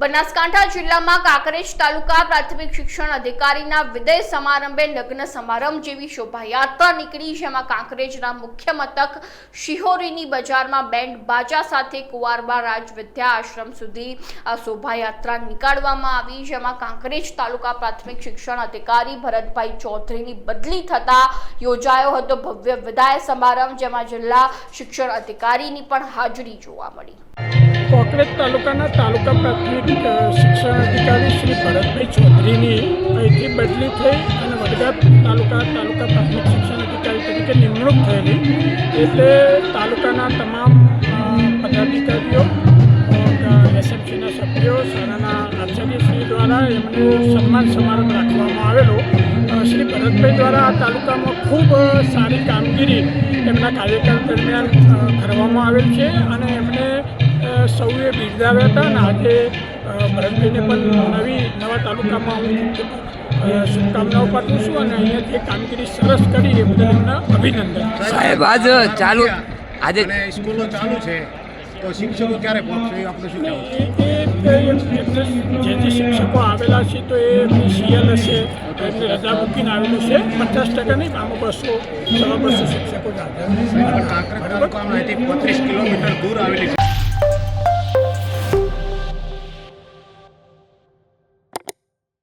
બનાસકાંઠા જિલ્લામાં કાંકરેજ તાલુકા પ્રાથમિક શિક્ષણ અધિકારીના વિદાય સમારંભે લગ્ન સમારંભ જેવી શોભાયાત્રા નીકળી, જેમાં કાંકરેજના મુખ્ય મથક શિહોરીની બજારમાં બેન્ડ બાજા સાથે કુંવારબા રાજ વિદ્યા આશ્રમ સુધી આ શોભાયાત્રા નીકાળવામાં આવી, જેમાં કાંકરેજ તાલુકા પ્રાથમિક શિક્ષણ અધિકારી ભરતભાઈ ચૌધરીની બદલી થતા યોજાયો હતો ભવ્ય વિદાય સમારંભ, જેમાં જિલ્લા શિક્ષણ અધિકારીની પણ હાજરી જોવા મળી. કોકરેજ તાલુકાના તાલુકા પ્રાથમિક શિક્ષણ અધિકારી શ્રી ભરતભાઈ ચૌધરીની અહીંથી બદલી થઈ અને વડગામ તાલુકા તાલુકા પ્રાથમિક શિક્ષણ અધિકારી તરીકે નિમણૂક થયેલી. એટલે તાલુકાના તમામ પદાધિકારીઓ એસએમસીના સભ્યો, શાળાના આચાર્યશ્રી દ્વારા એમને સન્માન સમારંભ રાખવામાં આવેલો. શ્રી ભરતભાઈ દ્વારા આ તાલુકામાં ખૂબ સારી કામગીરી એમના કાર્યકાળ દરમિયાન કરવામાં આવેલ છે અને એમને સૌએ બિરદાવ્યા હતા અને આજે ભરતભાઈને પણ નવી નવા તાલુકામાં હું શુભકામનાઓ પાઠવું છું અને અહીંયા જે કામગીરી સરસ કરી એ બદલ એમના અભિનંદન. સાહેબ આજ ચાલુ આજે સ્કૂલો ચાલુ છે તો શિક્ષકો ક્યારે પહોંચશે આપણે શું જે જે શિક્ષકો આવેલા છે તો એ સીએલ હશે એમને રજા મૂકીને આવેલું છે. પચાસ ટકા નહીં આમાં બસો સવા બસો શિક્ષકો જાતે પત્રીસ કિલોમીટર દૂર આવેલી છે.